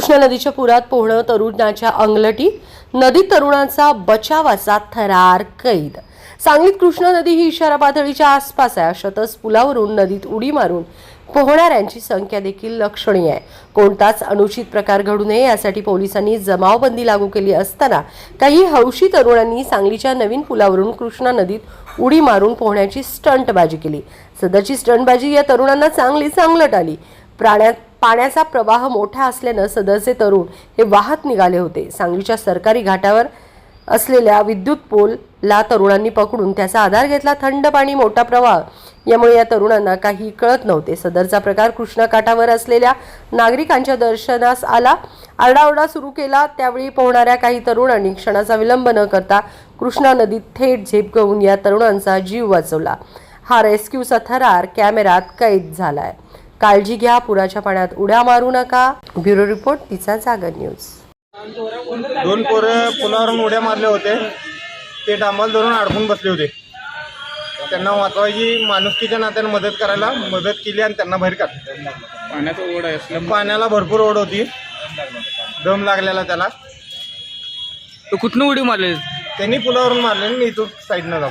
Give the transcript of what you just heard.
कृष्णा नदीच्या पुरात पोहणं तरुणाच्या अंगलटी. नदीत तरुणाचा बचावाचा थरार कैद. सांगलीत कृष्णा नदी ही इशारा पातळीच्या आसपास आहे. अशातच पुलावरून नदीत उडी मारून पोहणाऱ्यांची संख्या देखील लक्षणीय आहे. कोणताच अनुचित प्रकार घडू नये यासाठी पोलिसांनी जमावबंदी लागू केली असताना काही हौशी तरुणांनी सांगलीच्या नवीन पुलावरून कृष्णा नदीत उडी मारून पोहण्याची स्टंटबाजी केली. सदरची स्टंटबाजी या तरुणांना चांगली चांगलट आली. प्राण्यात पाण्याचा प्रवाह मोठा असल्यानं सदरचे तरुण हे वाहत निघाले होते. सांगलीच्या सरकारी घाटावर असलेल्या विद्युत पोलला तरुणांनी पकडून त्याचा आधार घेतला. थंड पाणी मोठा प्रवाह यामुळे या तरुणांना काही कळत नव्हते. सदरचा प्रकार कृष्णा काठावर असलेल्या नागरिकांच्या दर्शनास आला. आरडाओरडा सुरू केला. त्यावेळी पोहणाऱ्या काही तरुणांनी क्षणाचा विलंब न करता कृष्णा नदीत थेट झेप घेऊन या तरुणांचा जीव वाचवला. हा रेस्क्यूचा थरार कॅमेरात कैद झाला आहे काळजी घ्या पुराच्या पाण्यात उड्या मारू नका. ब्युरो रिपोर्ट तिचा जागर न्यूज. दोन पोरं पुलावरून उड्या मारले होते. ते डांबाल धरून अडकून बसले होते. त्यांना वाचवायची माणुसकीच्या नात्याने मदत करायला मदत केली आणि त्यांना बाहेर काढली. पाण्याचा ओढ आहे असल्या पाण्याला भरपूर ओढ होती. दम लागलेला त्याला. तो कुठनं उडी मारले? त्यांनी पुलावरून मारले आणि मी इथून साईडनं जाऊ